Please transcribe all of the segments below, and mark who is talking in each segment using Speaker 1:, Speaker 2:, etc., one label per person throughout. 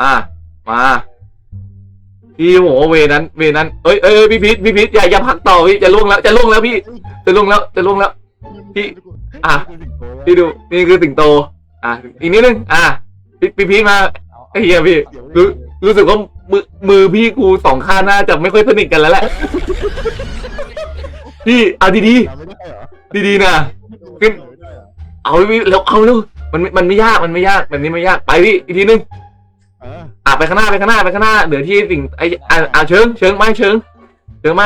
Speaker 1: อะ มาพี่บอเวนั้น เวนั้นเอ้ยเอ้ยพี่พีทพี่พีทอย่าอย่าพักต่อพี่จะล่วงแล้วจะล่วงแล้วพี่จะล่วงแล้วจะล่วงแล้ว พี่ อะพี่ดูนี่คือสิงโต อะอีกนิดนึงอะพี่พี่พีทมา
Speaker 2: เอา
Speaker 1: ไอ้เหี้ยพี่รู้รู้สึกว่ามือมือพี่กูสองข้างน่าจะไม่ค่อยสนิทกันแล้วแหละพี่เอาดี
Speaker 3: ไม่ได้เหรอ
Speaker 1: ๆดีๆนะขึ้นเอาพี่แล้วเอาแล้วมันมันไม่ยากมันไม่ยากแบบนี้ไม่ยากไปพี่อีกทีนึง
Speaker 3: อะ
Speaker 1: ไปข้างหน้าไปข้างหน้าไปข้างหน้าเหลือที่สิ่งไอ้อะอะเชิงเชิงไหมเชิงเชิงไหม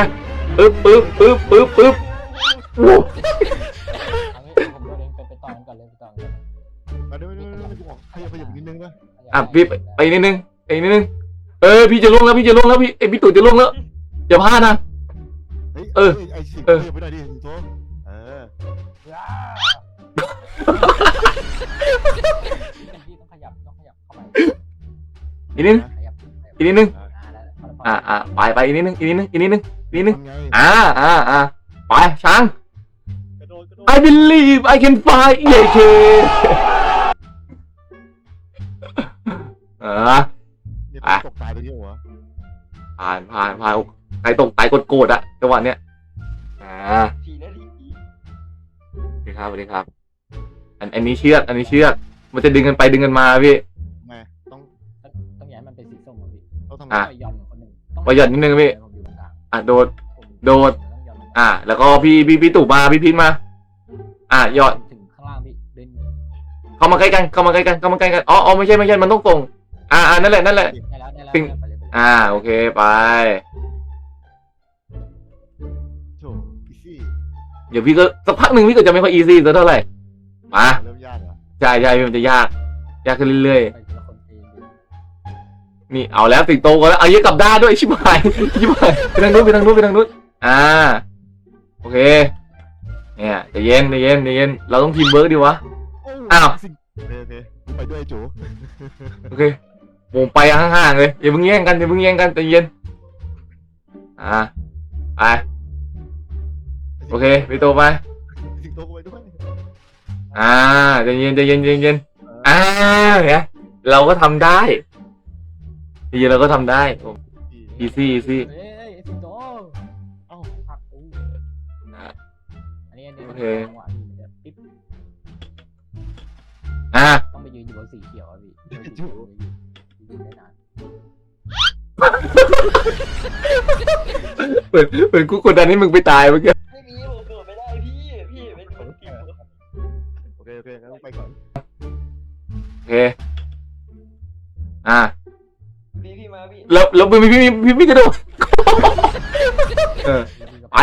Speaker 1: ปึ๊บปึ๊บปึ๊บปึ๊บปึ๊บโอ้
Speaker 2: อันนี้ผมโดนเองไปไปต่อกันก่อนเลยไปต่อกันก่อน
Speaker 3: มาเดี๋ยวเดี๋ยวเดี๋ยวกูบอกขยับขยับนิดนึงนะ
Speaker 1: อะพี่ไปไปนิดนึงไปนิดนึงเออพี่จะล่วงแล้วพี่จะล่วงแล้วพี่ไอยพี่ตู่จะล่วงแล้วอย่าพลาดนะ
Speaker 3: เฮ้ย
Speaker 1: เออ
Speaker 3: ไอ้สิง
Speaker 1: เออ
Speaker 3: ขยับไปหน่อยดิสิงโตเออ
Speaker 2: อี
Speaker 1: กนิดนึง
Speaker 2: ขยับขยับ
Speaker 1: อีกนิดนึง
Speaker 2: อ่าได้พอแล้วพอ
Speaker 1: อะ
Speaker 2: แล้ว
Speaker 1: อะไปไปอีกนิดนึงอีกนิดนึงอีกนิดนึงอีกนิดนึง
Speaker 3: ทำไง
Speaker 1: อ่าอ่าอ่าไปช้าง
Speaker 4: กระโดดกระโดด
Speaker 1: I believe I can fly เย้เคเออ
Speaker 3: เนี่ย
Speaker 1: อะ
Speaker 3: ตกตายตรงนี้เหรอ
Speaker 1: ผ่านผ่านผ่านใครตกตายกดโกรธอะจังหวะเนี้ยอ่า
Speaker 4: ทีนะทีที
Speaker 1: สวัสดีครับสวัสดีครับ อันอันนี้เชือก อันนี้เชือก มันจะดึงกันไปดึงกันมาพี่
Speaker 3: ต้องทำไง
Speaker 1: อะ
Speaker 2: ต้องหย่อนคนหนึ่งต้อง
Speaker 1: ประหยัดนิดนึงพี่
Speaker 2: ผมอยู่ตรงกลาง
Speaker 1: อะโดด
Speaker 2: ผม
Speaker 1: โดด
Speaker 2: ต้องหย่อน
Speaker 1: อะ แล้วก็พี่พี่พี่ตู่มาพี่พินมา อะยอด
Speaker 2: ถึงข้างล่างพี่เดิน
Speaker 1: เข้ามาใกล้กันเข้ามาใกล้กันเข้ามาใกล้กันอ๋ออ๋อไม่ใช่ไม่ใช่มันต้องส่งอ่าอ่านั่นแหละนั่นแหละ
Speaker 2: ได้แล้วได้แล้ว
Speaker 1: สิ่ง
Speaker 2: ไปเลยไปเลย
Speaker 1: อ่าโอเคไป
Speaker 3: โถอีซี่
Speaker 1: เดี๋ยวพี่ก็สักพักหนึ่งพี่ก็จะไม่ค่อยอีซี่สักเท่าไหร่มา
Speaker 3: เริ่มยากเหรอ
Speaker 1: ใช่ใช่มันจะยาก ยากขึ้นเรื่อย
Speaker 2: ไป นี่เอา
Speaker 1: แล้วสิงโตก็แล้วเอาเยอะกลับด้านด้วยชิบหายชิบหายไปทางนู้นไปทางนู้นไปทางนู้นอ่าโอเคเนี่ยใจเย็นใจเย็นใจเย็นเราต้องทีมเวิร์กดีวะ
Speaker 3: โอ้า
Speaker 1: ว
Speaker 3: สิงโอเคโอเคกูไปด้วยไอ้โจ
Speaker 1: โอเคผมไปห่างๆเลยอย่าเพิ่งแย่งกันอย่าเพิ่งแย่งกันใจเย็นอ่าไปโอเคพี่โตไป
Speaker 3: สิงโตกูไปด้วย
Speaker 1: อ่าใจเย็นใจเย็นใจเย็นอ่าเนี่ยเราก็ทำได้ จริงๆเราก็ทำได้อีซี่อีซี่
Speaker 2: เอ้ยเอ้ยสิงโต
Speaker 3: เอ้า
Speaker 2: ผักอู้
Speaker 1: อะ
Speaker 2: อันนี้อันนี้
Speaker 1: โอเค
Speaker 2: จังหวะพี่เดี๋ยวปิ๊บ
Speaker 1: อ่า
Speaker 2: ต้องไปยืนอยู่บนสีเขียวอะพี่ไปยืนอยู่ยืนได้นาน
Speaker 1: เหมือนเหมือนกูกดดันให้มึงไปตายเมื่อกี้
Speaker 4: ไม่มีผมโดดไม่ได้พี่ พี่เป็นคนเก่ง
Speaker 3: โอเคโอเคงั้นกูไปก่อน
Speaker 1: โอเคอ่า
Speaker 4: พี่พี่มาพี่
Speaker 1: แล้วแล้วพี่พี่พี่พี่กระโดดเออ
Speaker 2: แล้วพี่ก็
Speaker 1: ไป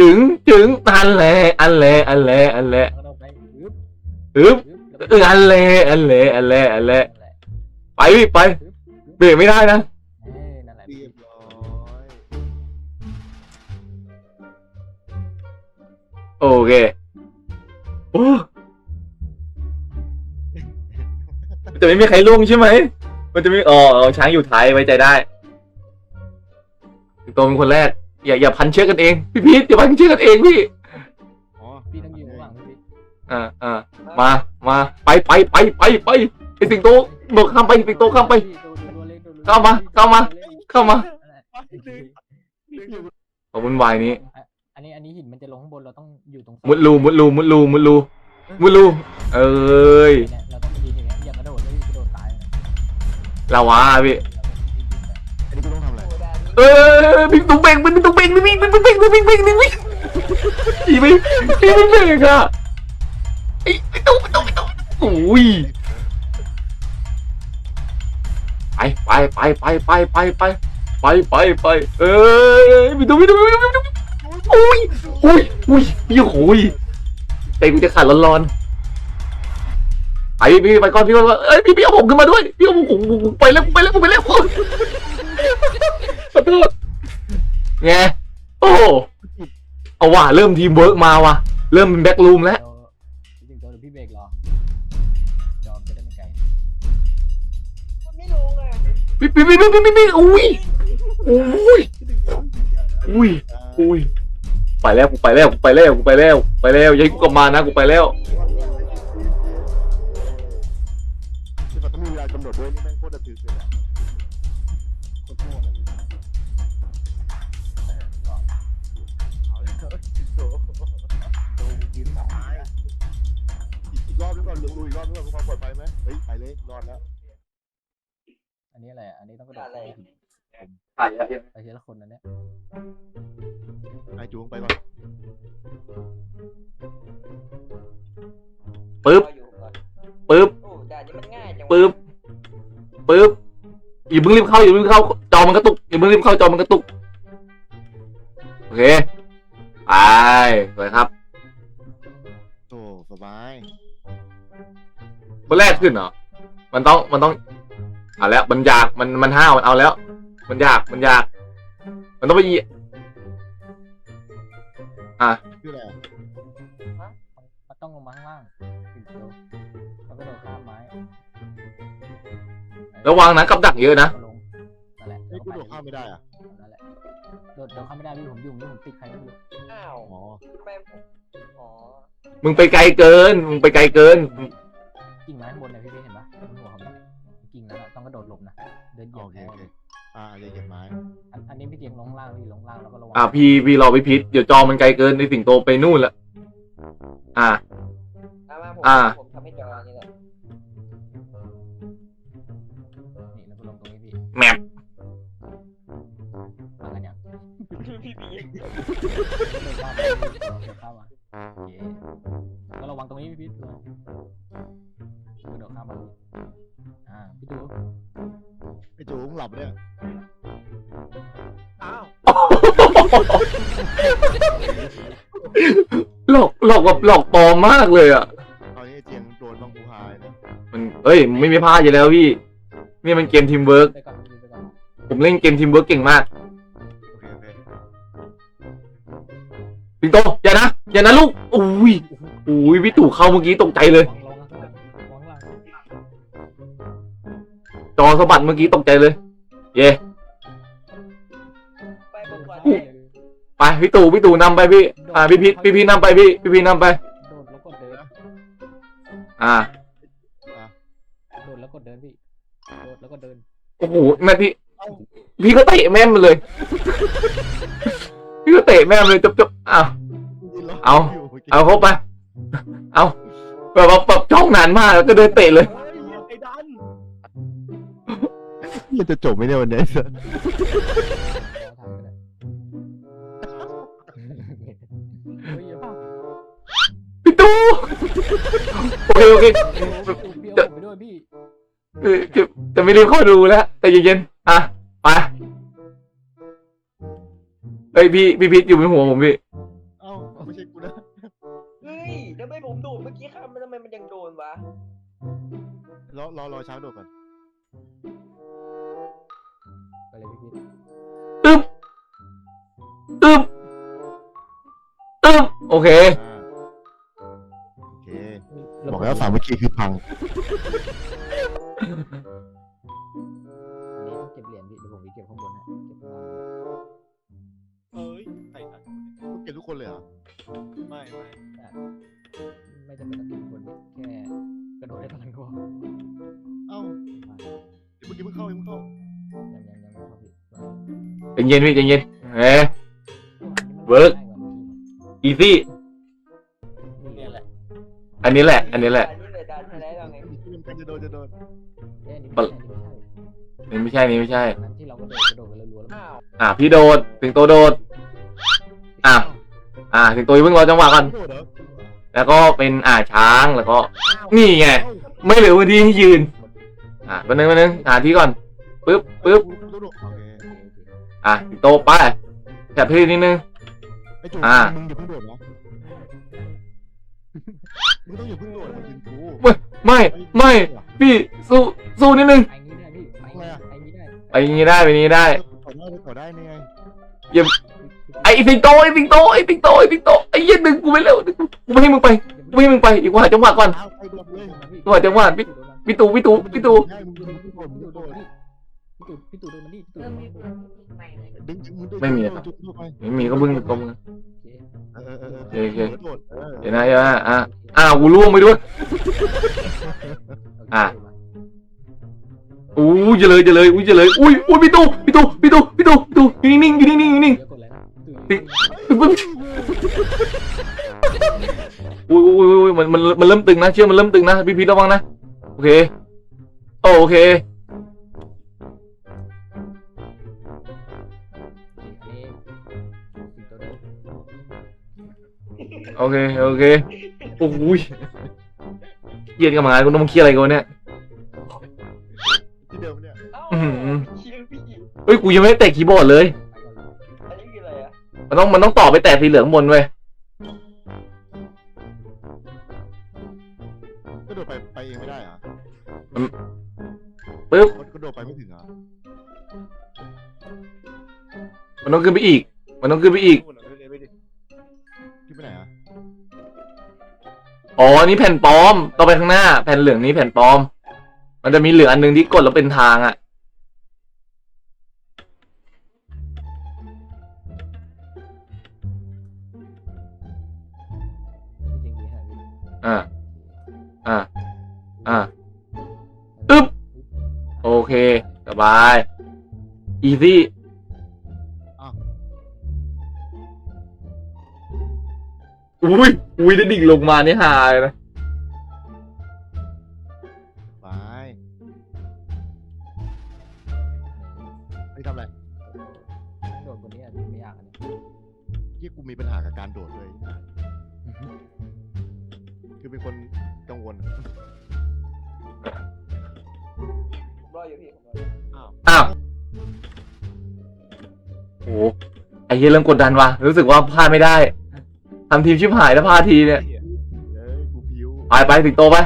Speaker 1: ถึงถึงอันแหละอันแหละอันแหละอันแหละ
Speaker 2: แล้วก็ต้องไปปึ๊บ
Speaker 1: อึ๊บ
Speaker 2: ปึ๊บ
Speaker 1: เอออันแหละอันแหละอันแหละอันแหละไปพี่ไปเบรกไม่ได้นะ
Speaker 2: เอ้ยนั่นแหละ
Speaker 3: เรี
Speaker 2: พี่
Speaker 3: ยบร้อย
Speaker 1: โอเคโอ้จะไม่มีใครล่วงใช่ไหม มันจะมีอ๋อเอาช้างอยู่ท้ายไว้ใจได้ตัวเป็นคนแรก อย่าอย่าพันเชือกกันเอง พี่พีทอย่าพันเชือกกันเองพี่
Speaker 3: อ๋อ
Speaker 2: พี่ต้องยืนข้างหลังพี่
Speaker 1: อ่าอ่ามามาไปไปไปไปไปไอสิงโตโดดข้ามไปสิงโตข้ามไป เข้ามาเข้ามา เข้ามาขอบคุณวายนี้
Speaker 2: อันนี้อันนี้หินมันจะลงข้างบนเราต้องอยู่ตรง
Speaker 1: มุดรูมุดรูมุดรูมุดรูมุดรูเอ้ย
Speaker 2: เนี่ย ลา
Speaker 1: วาพี่
Speaker 3: อันนี้กูต้องทำอะไร
Speaker 1: เอ้ยพี่ตุ้งเบ่งมันตุ้งเบ่งนี่วิ่งมันตุ้งเบ่งนี่วิ่งวิ่งนี่วิ่งอีไม่อีไม่เบ่งอะไอ้ไอ้ตุ้งไอ้ตุ้งไอ้ตุ้งโอ้ยไปไปไปไปไปไปไปไปไปเอ้ยพี่ตุ้งพี่ตุ้งพี่ตุ้งพี่ตุ้งโอ้ยโอ้ยโอ้ยพี่โอ้ยใจกูจะขาดร้อนๆ ไปพี่ไปก่อนพี่ว่าเอ้ยพี่พี่เอาผมขึ้นมาด้วยพี่เอาผมผมไปแล้วไปแล้วไปแล้วขอโทษไงโอ้โหเอาว่ะเริ่มทีมเวิร์กมาว่ะเริ่มเป็นแบ็กรูมแล้ว
Speaker 2: จริงๆตัวเดี๋ยวพี่เบรกรอยอมจะได้ไม่ไกล
Speaker 4: มันไม่ลงอะ
Speaker 1: ปิ๊บปิ๊บปิ๊บปิ๊บปิ๊บปิ๊บอุ้ยอุ้ยอุ้ยอุ้ยไปแล้วกูไปแล้วกูไปแล้วกูไปแล้วไปแล้วอยัยกูกลับมานะกูไปแล้ว
Speaker 3: ลากำหนดด้วยนี่แม่งโคตรระทึกเลยอะ
Speaker 2: โคตรโง่เลย
Speaker 3: เอาเลยสิงโต
Speaker 2: ดูยืนสอง
Speaker 3: อีกรอบนึงก่อนดูอีกรอบนึงก่อนเพื่อความปลอดภัยไหมเฮ้ยไปเลยรอดแล้ว
Speaker 2: อันนี้อะไรอะอันนี้ต้องกระโดด
Speaker 4: อะไร
Speaker 1: ใช่ครับ
Speaker 2: ไปทีละคนนะเนี่ย
Speaker 3: ไอจูงไปก่อน
Speaker 1: ปึ๊บปึ๊บ
Speaker 4: โอ้ด่านนี้มันง่ายจังวะ
Speaker 1: ปึ๊บ ปึ๊บอย่าเพิ่งรีบเข้าอย่าเพิ่งรีบเข้าจอมันกระตุกอย่าเพิ่งรีบเข้าจอมันกระตุกโอเคไปสวยครับ
Speaker 3: โอ้สบาย
Speaker 1: มันแรกขึ้นเหรอมันต้องมันต้องเอาแล้วมันอยากมันมันห้าวมันเอาแล้ว มันอยากมันอยาก มันต้องไปเหยีย
Speaker 3: คืออะ ระ
Speaker 2: วั
Speaker 1: งนะกับดักเยอะนะ
Speaker 2: ก็ลงนั่นแหละ
Speaker 3: เฮ้ยกูโดดข้ามไม่ได้อะ
Speaker 2: นั่นแหละโดดโดดข้ามไม่ได้พี่ผมยุ่งนี่ผมติดใครไม่รู้
Speaker 4: อ้าว
Speaker 3: อ๋อ
Speaker 4: ทำไมผมอ๋อ
Speaker 1: มึงไปไกลเกิน มึงไปไกลเกิน
Speaker 2: กิ่งไม้ข้างบนเนี่ยพี่พี่เห็นปะบนหัวเขาเนี่ยกิ่งนั้นอะต้องกระโดดหลบนะเดินเหยีย
Speaker 3: โอบเค
Speaker 2: แพ้
Speaker 3: โอเคอ่าอย่าเหยียบไม้
Speaker 2: อันอันนี้พี่เตียงลงล่างพี่ลงล่างแล้วก็ระวัง
Speaker 1: อ่าพี่พี่รอไปพิษเดี๋ยวจอมันไกลเกินในสิงโตไปนู่นละอ่า
Speaker 4: เอามาผม
Speaker 1: อ่า
Speaker 4: ผมทำให้จอนี่แหละ
Speaker 2: พี่
Speaker 4: บี
Speaker 2: เดินข้ามมาเดินข้ามมาโอเคก็ระวังตรงนี้พี่พี่ระวังกระโดดข้ามมาอ่าพี่ดู
Speaker 3: ไอจูงหลับเนี่ยอ้าว
Speaker 1: หลอกหลอกแบบหลอกปลอมมากเลยอะ
Speaker 3: ตอนนี้ไอเจียงโดนบังคูไฮนะ
Speaker 1: มันเอ้ยไม่มีพลาดอยู่แล้วพี่ นี่มันเกมทีมเวิร์ก
Speaker 2: ไปก่อนพี่ไปก่อน
Speaker 1: ผมเล่นเกมทีมเวิร์กเก่งมาก สิงโตอย่านะอย่านะลูกอุ้ยอุ้ยพี่ตู่เข้าเมื่อกี้ตกใจเลย
Speaker 2: วางลงข้างล่างวางล่าง
Speaker 1: จอสะบัดเมื่อกี้ตกใจเลย เย่
Speaker 4: ไปผมก่อน
Speaker 2: ไปเลย
Speaker 1: ไปพี่ตู่พี่ตู่นำไปพี่ อ่าพี่พีทพี่พีทนำไปพี่พี่พีทนำไป
Speaker 2: โดดแล้วกดเดิน
Speaker 1: อ่า
Speaker 2: โดดแล้วกดเดินพี่โดดแล้วก็เดิน
Speaker 1: โอ้โหแม่พี่ พี่ก็เตะแม่มเลย พี่ก็เตะแม่มเลยจบจบอ้าว เอา เอาเข้าไป เอาแบบว่าแบบจ้องนานมากแล้วก็เดินเตะเลย
Speaker 3: ไอ้ดันมันจะจบไหมเนี่ยวันนี้
Speaker 2: แล้วทำก็ได้เฮ้ยอย่าเพิ่ง
Speaker 1: พี่ตู่โอเคโอเค
Speaker 2: พี่เอาผมไปด้วยพี่
Speaker 1: เออจะจะไม่รีบเข้าดูแล้วแต่เย็นๆอะไป เฮ้ยพี่พี่พีทอยู่บนหัวผมพี่
Speaker 3: เอ้าไม่ใช่กูนะ
Speaker 4: เฮ้ยทำไมผมโดดเมื่อกี้ข้ามมันทำไมมันยังโดนวะ
Speaker 3: รอรอรอช้างโดดก่อน
Speaker 2: ไปเลยพี่พี่
Speaker 1: ตึ๊บตึ๊บตึ๊บโอเค
Speaker 3: อ่าโอเค บอกแล้วสามเมื่อกี้คือพัง
Speaker 2: ดดได้ตอนนั้นก็พอ
Speaker 3: เอ้าเดี๋ยวเมื่อกี้เพิ่งเข้าเพิ่งเข้า
Speaker 2: ยังยังยังไม่เข้าพี่
Speaker 1: ใจเย็นพี่ใจเย็นเฮ้ยเวิร์ก อีซี่
Speaker 2: นี่แหละ
Speaker 1: อันนี้แหละ อันนี้แหละ
Speaker 4: อันนี้เลยด่านที่ไหนเราไง
Speaker 3: มันจะโดนจะโดน
Speaker 2: เอ้ยอันนี้ไม่ใช่อันนี้ไม่ใช่
Speaker 1: นี่ไม่ใช่นี่ไม่ใช่
Speaker 2: นั้นที่เรากระโดดกระโดดกันรัวๆแล้ว
Speaker 4: อ้าว
Speaker 1: อะพี่โดดสิงโตโดด อะ อะสิงโตอย่าเพิ่งรอจังหวะก่อน
Speaker 3: โดดเหรอ
Speaker 1: แล้วก็เป็นอ่าช้างแล้วก็
Speaker 3: อ้าว
Speaker 1: นี่ไง
Speaker 3: เอ้า
Speaker 1: ไม่เหลือพื้นที่ให้ยืน อะวันนึงวันนึงหาที่ก่อนปึ๊บปึ๊บ
Speaker 3: กูกูโดดโอเค
Speaker 2: โอเคโอเค
Speaker 1: อะสิงโตไปจับที่นิดนึง
Speaker 3: ไอ้จู
Speaker 1: อ่า
Speaker 3: มึงอย่าเพิ่งโดดนะมึงต้องอย่าเพิ่งโดดมันยิงกู
Speaker 1: ไม่ไม่ พี่สู้สู้นิดนึง
Speaker 2: ไปงี้ได้พี่ไปงี้ไปงี้ได้
Speaker 1: ไปอย่างนี้ได้ไปอย่างนี้ได้
Speaker 3: ต่อได้ต่อได้นี่ไง
Speaker 1: ไอ้สิงโตไอ้สิงโตไอ้สิงโตไอ้สิงโตไอ้เหี้ย็นดึงกูไปเร็วดึงกูกูไม่ให้มึงไปกูไม่ให้มึงไปอีกว่าจังหวะก่อน
Speaker 3: เอาไปโดดเลย
Speaker 1: จังหวะจังหวะพี่พี่ตู่พี่ตู่พี่ตู่
Speaker 3: ให้มึงดึงมึงโดดมึง
Speaker 2: พี่
Speaker 3: โด
Speaker 2: ตู่
Speaker 3: ด
Speaker 2: พี่ตู่พี่ตู่โดนมันนี่พี่ตู่โดนมันนี่
Speaker 3: ดึงดึงมึงดึง
Speaker 1: ไม่มี
Speaker 3: โด
Speaker 1: อะ
Speaker 3: ดจุดเข้าไป
Speaker 1: ไม่มีก็มึงก็มึง
Speaker 2: โอเค
Speaker 3: เออเออเออ
Speaker 1: โอเคโอเค
Speaker 3: โดดเออ
Speaker 1: เดี๋ยวนะเดี๋ยวนะอะอ้าวกูล่วงไปด้วย อะ
Speaker 2: โอู้
Speaker 1: ยจะเลยจะเลยอุ้ยจะเลยอุ้ยอุ้ยพี่ตู้พี่ตู้พี่ตู้พี่ตู้พี่ตู้อยู่นิ่งๆอยู่นิ่งๆอยู่นิ่ง
Speaker 2: เติ๊
Speaker 1: กๆอุ้ยอุ้ยอุ้ยอุ้ยมันมันมันเริ่มตึงนะเชื่อมันเริ่มตึงนะพี่พีทระวังนะโอเคโอเค
Speaker 2: อันนี้สิงโตเดิม
Speaker 1: โอเคโอเคโอ้ยเครียดกันมากูต้องมาเครียดอะไรกันวะเนี่ย
Speaker 3: ที่เดิมเนี่ย
Speaker 4: เอ้า
Speaker 1: อื้อหือ
Speaker 4: เชียร์พี่
Speaker 1: เฮ้ยกูยังไม่ได้แตะคีย์บอร์ดเลย มันต้องมันต้องต่อไปแตะสีเหลืองบนเว้ย
Speaker 3: ก็โดดไปไปเองไม่ได้เหรอ
Speaker 1: ปึ๊บ
Speaker 3: ก็โดดไปไม่ถึงเหรอ
Speaker 1: มันต้องขึ้นไปอีก มันต้องขึ้นไปอีก
Speaker 3: ขึ้นไปไหนอะ
Speaker 1: อ๋ออันนี้แผ่นปลอมต่อไปข้างหน้า แผ่นเหลืองนี้แผ่นปลอม มันจะมีเหลืองอันหนึงที่กดแล้วเป็นทางอะ อ่าอ่าอ่าอึ๊บ โอเคสบาย อีซี่อุ้ยอุ้ยได้ดิ่งลงมานี่หายนะ
Speaker 3: ไปไม่ทำอะไร
Speaker 2: โดดบนนี้อาจจะไม่ยากอันนี้
Speaker 3: ที่กูมีปัญหากับการโดดเลยคือ เป็นคนกังวล
Speaker 4: ผมรออยู่พี่ผมรออยู่
Speaker 1: อ้าวโอ้ไอ้เหี้ยเริ่มกดดันว่ะ รู้สึกว่าพลาดไม่ได้ทำทีมชิบหายแล้วพลาดทีเนี่ย
Speaker 3: เอ้ยกูพิว
Speaker 1: ไปไปสิงโตไป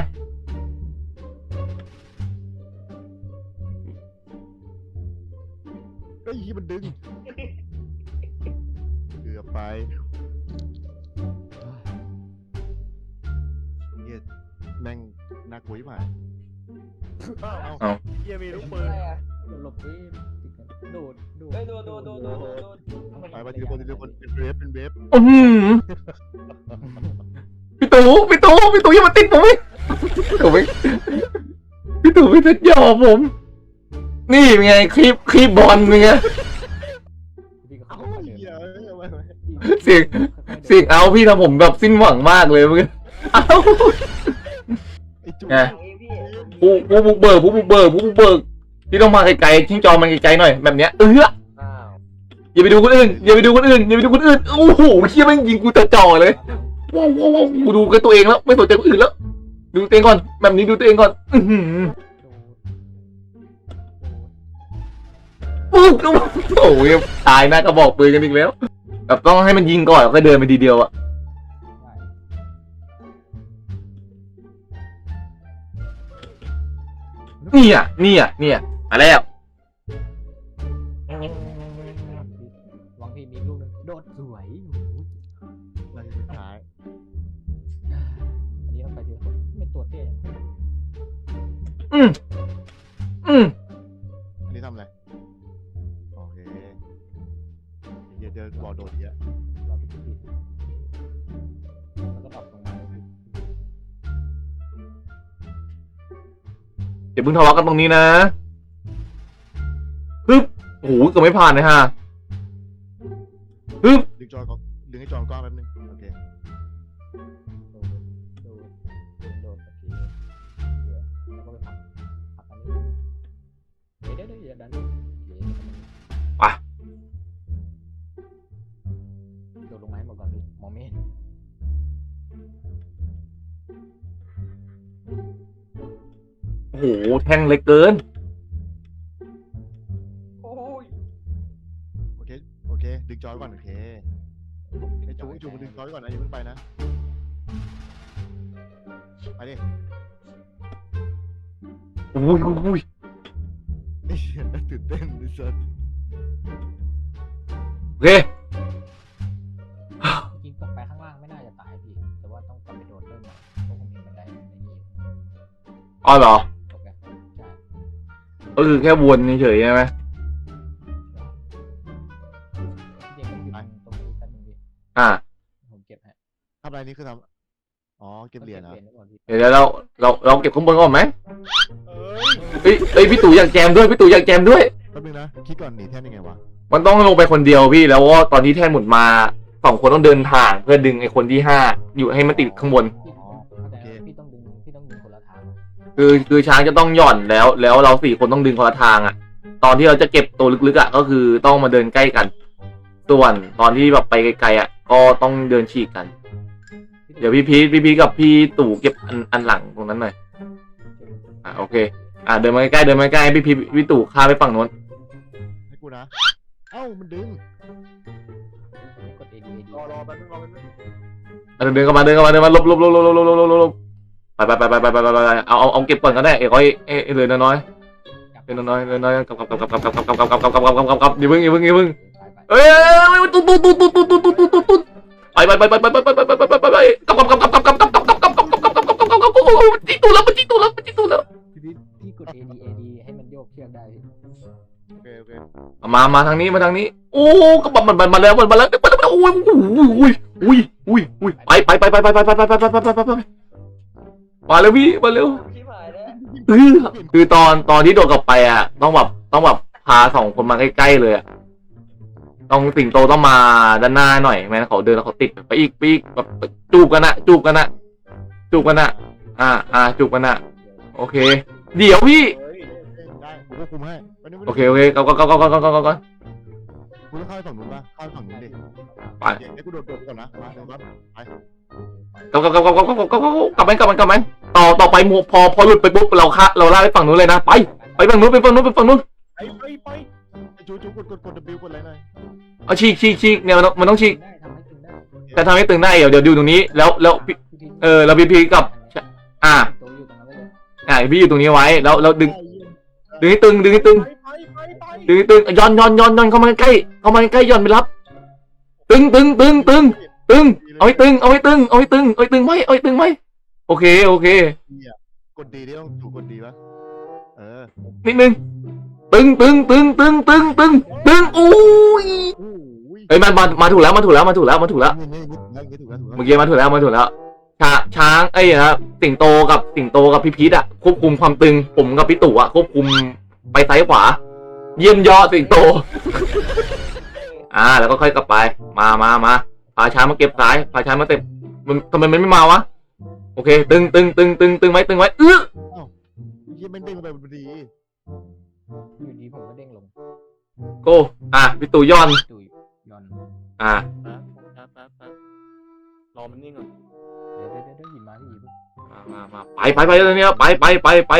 Speaker 3: ฟเป็นเวฟ
Speaker 1: อื้อหือพี่ตู่พี่ตู่พี่ตู่อย่ามาติดผมอีกผมไม่พี่ตู่ไม่ติดยอผม นี่เป็นไงคลิปคลิปบอลเป็นไง
Speaker 2: พี่ก็
Speaker 3: เอ้า
Speaker 2: ค่อยๆเดิน
Speaker 3: เฮียเอ้ยเอาไว้ไว้
Speaker 1: เสียงเสียงเอาพี่ทำผมแบบสิ้นหวังมากเลยเมื่อกี้เอ้า
Speaker 3: ไอ้จุ๊
Speaker 1: ไง
Speaker 4: อย่างนี้พี่
Speaker 1: ผู้ผู้บุกเบิกผู้บุกเบิกผู้บุกเบิกพี่ต้องมาไกลๆทิ้งจอมันไกลๆหน่อยแบบเนี้ยเออ
Speaker 4: อ
Speaker 1: ย่าไปดูคนอื่นอย่าไปดูคนอื่นอย่าไปดูคนอื่นโอ้โหเชี่ยแม่งยิงกูแต่จ่อเลยว้าวว้าวว้าวกูดูกับตัวเองแล้ว ไม่สนใจคนอื่นแล้ว ดูตัวเองก่อน แบบนี้ดูตัวเองก่อน อือหือ
Speaker 2: โดดโดด
Speaker 1: ปุ๊บโอ้ยตายหน้ากระบอกปืนกันอีกแล้วแบบต้องให้มันยิงก่อนแล้วก็เดินไปทีเดียวอะ
Speaker 2: ได้
Speaker 1: นี่อะนี่อะนี่อะมาแล้ว
Speaker 2: อืมอื
Speaker 1: มอั
Speaker 3: นนี้ทำอะไร โอเคเฮียเจอบอลโดดอีกแล้ว
Speaker 2: เราไปผิดแล้วก็ตอบลงมาเลย
Speaker 1: เดี๋ยวเพิ่งทะเลาะกันตรงนี้นะฮึบโอ้โหเกือบไม่ผ่านเลยฮะฮึบ
Speaker 3: ดึงจอยก็ดึงให้จอยกว้างแป๊บนึง โอเค
Speaker 2: เล็กเกิน
Speaker 1: โอ้
Speaker 4: ย
Speaker 3: โอเค โอเค ดึงจอยก่อน โอเคไอจูไอ้จูมาดึงจอยก่อนนะอย่าเพิ่งไปนะ ไปดิ
Speaker 1: โอ้ยโอ้ย
Speaker 3: ไอ้เหี้ยตื่นเต้นดิสัส
Speaker 1: โอเค
Speaker 2: จริงๆตกไปข้างล่างไม่น่าจะตายพี่ แต่ว่าต้องกลับไปโดดเริ่มใหม่เพราะผมเห็นบันไดมันไม่ดี
Speaker 1: อ๋อเหรอ
Speaker 2: ก็
Speaker 1: คือแค่วนเฉยๆใช่ไหม
Speaker 2: พี่เจมส์ต้องอยู่ตรงนี้แป๊บนึงพี่
Speaker 1: อ่า
Speaker 2: ผมเก็บให้
Speaker 3: ทำอะไรนี่คือทำอ๋อเก็บเหรียญ
Speaker 2: ต้
Speaker 3: นะ
Speaker 2: องก็บเหรียญไว้ก่อนพี่
Speaker 1: เดี๋ยวเราเราเราเก็บข้างบนก่อนไหม
Speaker 3: เอ้ย
Speaker 1: เฮ้ยเฮ้ยพี่ตู่อยากแจมด้วยพี่ตู่อยากแจมด้วย
Speaker 3: แป๊บนึงนะคิดก่อนหนีแท่นยังไงวะ
Speaker 1: มันต้องลงไปคนเดียวพี่แล้วว่าตอนที่แท่นหมุนมาสองคนต้องเดินทางเพื่อดึงไอ้คนที่ห้าอยู่ให้มันติดข้างบน
Speaker 2: คื
Speaker 1: อคือช้างจะต้องหย่อนแล้ว แล้วเราสี่คนต้องดึงคนละทางอะ่ะ ตอนที่เราจะเก็บตัวลึกๆอะ่ะก็คือต้องมาเดินใกล้กัน ส่วนตอนที่แบบไปไกลๆอะ่ะ ก็ต้องเดินฉีกกัน เดี๋ยวพี่พีทพี่พีทกับพี่ตู่เก็บอันอันหลังตรงนั้นหน่อยอะโอเค อะเดินมาใกล้เดินมาใกล้พี่พีพี่ตู่ข้ามไปฝั่งโน้น
Speaker 3: ให้กูนะ เอ้ามันดึง
Speaker 2: เร
Speaker 3: อรอไปเรื่อยๆเดิ
Speaker 1: นเดินข้ามาเดินเข้ามาเดินมาลบหลบหลบหลบหลบหลบหลบ ไปไปไปไปไปไปไปไปเอาเอาเอาเก็บก่อนก็ได้เอ้ยเอ้ยเดินน้อยๆเดินน้อยๆเดินน้อยๆกับกับกับกับกับกับกับกับกับกับกับกับกับกับอย่าเพิ่งอย่าเพิ่งอย่าเพิ่ง
Speaker 2: ไปไป
Speaker 1: เอ้ยตุ๊ดตุ๊ดตุ๊ดตุ๊ดตุ๊ดตุ๊ดตุ๊ดตุ๊ดตุ๊ดตุ๊ดไปไปไปไปไปไปไปไปไปไปไปไปกับกับกับกับกับกับกับกับกับกับกับกับกับกับกับกับจิตุแล้วมันจิตุแล้วมันจิตุแล้ว
Speaker 2: พี่พี่พี่กด AD AD ให้มันโยกเชือกได้พี่
Speaker 3: โอเคโอเค
Speaker 1: มามาทางนี้มาทางนี้โอ้ก็มันมันมาแล้วมันมาแล้วมันโอ้ยอุ้ยอุ้ยอุ้ยอุ้ยไปไปไปไปไปไปไปไปไปไปไปไปไป มาแล้วพี่มาเร็ว
Speaker 4: บหาแล้ว
Speaker 1: คือตอนตอนที่โดดกลับไปอะ ต้องแบบต้องแบบพาสองคนมาใกล้ๆเลยอะต้องสิงโตต้องมาด้านหน้าหน่อยแม้เขาเดินแล้วเขาติดไปอีกไปอีกแบบจูบกันนะจูบกันนะจูบกันนะอ่าอ่าจูบกันนะโอเค เดี๋ยวพี่
Speaker 3: เฮ้ค
Speaker 1: โอเคโอเคก็ก็ก็ก็ก็ก็ก็ คุ
Speaker 3: ณต้เข้าไปฝั่งนู้นป่ะเข้าไปฝั่งนู้นดิ
Speaker 1: ไป
Speaker 3: เดี๋ยวให้กูโดดๆก่อนนะมาเดี๋ยวครับไป
Speaker 1: ก็ก็ก็ก็ก็ก็ก็ก็กลับไปกลับไปกลับไปต่อต่อไปหมวพอพอหลุดไปปุ๊บเราค่ะเราลากไปฝั่งนู้นเลยนะไปไปฝั่งนู้นไปฝั่งนู้นไปฝั่งนู้น
Speaker 3: ไปไปไปจูจูกดกดกด W กดอะไรหน่อย
Speaker 1: เอาฉีกฉีกฉีกเนี่ยมันต้องมันต้องฉีก
Speaker 2: ได้ทำให้ตึงได้
Speaker 1: แต่ทำให้ตึงได้เดี๋ยวเดี๋ยวดูตรงนี้แล้วแล้วพี่เออแล้วพี่พีกับ อ่า
Speaker 2: ตัวอยู่ตรงนั้นเลย
Speaker 1: อ่าพี่อยู่ตรงนี้ไว้แล้วแล้วดึงดึงให้ตึงดึงให้ตึง
Speaker 3: ไปไปไปไป
Speaker 1: ดึงให้ตึงย้อนย้อนย้อนย้อนเข้ามาใกล้เข้ามาใกล้ย้อนไปรับ ตึงตึงตึงตึงตึง เอาให้ตึง เอาให้ตึง เอาให้ตึง เอาให้ตึงไหมเอาให้ตึงไหมโอเค โอเค
Speaker 3: กดดีดิต้องถูกกดดีปะเออ
Speaker 1: นิดนึง ตึง ตึง ตึง ตึง ตึง ตึง ตึงอุ้ย
Speaker 3: โอ้ย
Speaker 1: เอ้ยมามามาถูกแล้ว มาถูกแล้ว มาถูกแล้ว มาถูกแล้ว
Speaker 3: นี่นี่นี่นี่ถูกแล้วถูกแล้ว
Speaker 1: เมื่อกี้มาถูกแล้ว มาถูกแล้วช้าช้างไอ้นะสิงโตกับสิงโตกับพี่พีทอะควบคุมความตึง ผมกับพี่ตู่อะควบคุมไปซ้ายขวา เยี่ยมยอดสิงโต อ่า แล้วก็ค่อยกลับไป มามามา พาช้างมาเก็บสายพาช้างมาเก็บมันทำไมมันไม่มาวะ โอเค ตึงตึงตึงตึงตึงไว้ตึงไว้เออ
Speaker 3: ยี่มันเด้งไปพอดี
Speaker 2: อยู่ดีผมก็เด้งลง
Speaker 1: โก้อะพี่ตู่ย้อน
Speaker 2: ตุยย้อน
Speaker 1: อ่า
Speaker 5: แป๊บแป๊บแป๊บแป๊บรอมันนิ่งก่อน
Speaker 2: เดี๋ยวเดี๋ยวเดี๋ยวหยิบมาพี่หยิบ
Speaker 1: มามามาไปไปไปตอนนี้ไปไปไปไป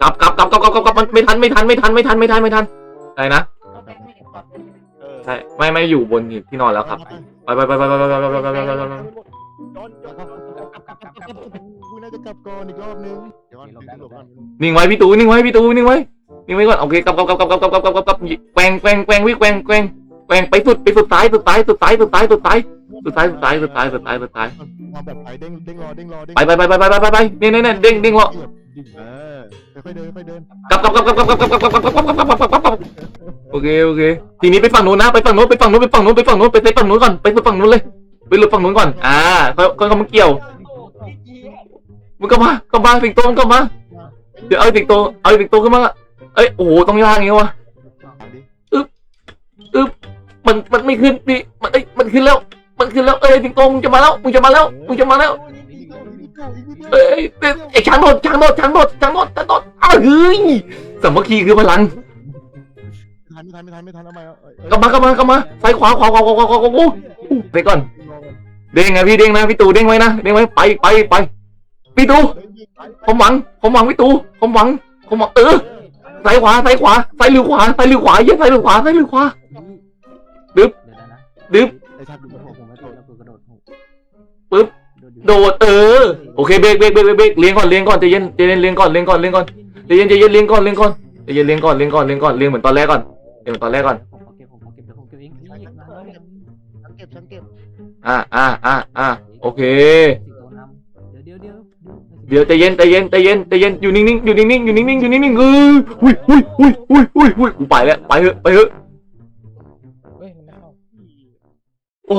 Speaker 1: กลับกลับกลับกลับกลับกลับกลับมันไม่ทันไม่ทันไม่ทันไม่ทันไม่ทันไม่ทันอะไรนะ
Speaker 5: เออ
Speaker 1: ใช่ไม่ไม่อยู่บนที่นอนแล้วครับไปไปไปไปไปไปไปไปไปไปไป
Speaker 5: ย้อนย้อนย้อน
Speaker 2: กลับกลับกลับกลับ
Speaker 3: กูน่าจะกลับก่อนอีกรอบนึงเดี๋ยวก่อนดึงหลบก่อน
Speaker 1: นิ่งไว้พี่ตู่นิ่งไว้พี่ตู่นิ่งไว้นิ่งไว้ก่อนโอเคกลับกลับกลับกลับกลับกลับกลับกลับกลับแกว่งแกว่งแกว่งวิ่งแกว่งแกว่งแกว่งไปสุดไปสุดซ้ายสุดซ้ายสุดซ้ายสุดซ้ายสุดซ้ายสุดซ้ายสุดซ้ายสุดซ้ายสุดซ้ายสุดซ้าย
Speaker 3: ความแบบไปเด้งเด้งรอเด้งรอเด้ง
Speaker 1: ไปไปไปไปไปไปไปไปเนี่ยเนี่ยเนี่ยเด้งเด้งวะ
Speaker 3: เออค่อยๆเดินค่อยๆเดิน
Speaker 1: กลับกลับกลับกลับกลับกลับกลับกลับกลับกลับกลับกลับกลับกลับกลับกลับโอเคโอเคทีนี้ไปฝั่งนู้นนะไปฝั่งนู้นไปฝั่งนู้นไปฝั่งนู้นไปฝั่งนู้นไปฝั่งนู้นก่อนไปฝั่งนู้นเลยไปหลุดฝั่งนู้นก่อนอ่าค่อยค่อยเข้ามาเกี่ยว
Speaker 4: พี่เจี๊ยบ
Speaker 1: มึงก็มาก็มาสิงโตมึงก็มาเดี๋ยวเอาสิงโตเอาสิงโตขึ้นมาเอ้ยโอ้โหต้องย่างอย่างงี้วะ
Speaker 3: เอาดิ
Speaker 1: มันมันไม่ขึ้นพี่มันเอ้ยมันขึ้นแล้ว มันขึ้นแล้วเอ้ยสิงโตมึงจะมาแล้วมึงจะมาแล้วมึงจะมาแล้ว เอ้ยเอ้ยไอ้ช้างโดดช้างโดดช้างโดดช้างโดดช้างโดดอ้าวเฮ้ยสามัคคีคือพลัง
Speaker 3: ทันไม่ทันไม่ทันไม่ทันทอามอาเก
Speaker 1: ลับมากลับมากลับมาซ้ายขวาขวาขวาขวาขวาขวาขวาอู้อู้ไปก่อนเด้งนะพี่เด้งนะพี่ตูเด้งไว้นะเด้งไว้ไปไปไปพี่ตูเฮ้ผมหวังผมหวังพี่ตู่ผมหวังผมหวังเออซ้ายขวาซ้ายขวาซ้ายหรือขวาซ้ายหรือขวาเยี่ยซ้ายหรือขวาซ้ายหรือขวา ดึ๊บ
Speaker 2: เดี๋ยวนะ
Speaker 1: ดึ๊บ
Speaker 3: ไอ้ชาดู
Speaker 2: มั
Speaker 3: นหัว
Speaker 2: ผมม่โดนแล้วกระโดด
Speaker 1: ปึ๊บ โดดเออโอเคเบรกเบรกเบรกเบรกเลี้ยงก่อนเลี้ยงก่อนใจเย็นใจเย็นเลี้ยงก่อนเลี้ยงก่อนเลี้ยงก่อนใจเย็นใจเย็นเลี้ยงก่อนเลี้ยงก่อนใจเย็นเลี้ยงก่อนเลี้ยงก่อนเลี้ยงก่อนเลี้ยงเหมือนตอนแรกก่อนเลี้ยงเหมือนตอนแรกก่อน
Speaker 2: ผมขอเก็บผมขอเก็บเดี๋ยวผมเก็บเองพี่หยิบมา
Speaker 3: ฉันเก็บฉันเก็บ
Speaker 1: อ่าอ่าอ่าอ่าโอเค
Speaker 2: สิงโตนำเดี๋ยวเดี๋ยวเดี๋ยว
Speaker 1: เดี๋ยวใจเย็นใจเย็นใจเย็นใจเย็นอยู่นิ่งๆอยู่นิ่งๆอยู่นิ่งๆอยู่นิ่งๆเอออุ้ยอุ้ยอุ้ยอุ้ยอุ้ยอุ้ยกูไปแล้วไปเถอะไปเถอะ
Speaker 2: เฮ้ยมันไม่เข้า
Speaker 1: โอ้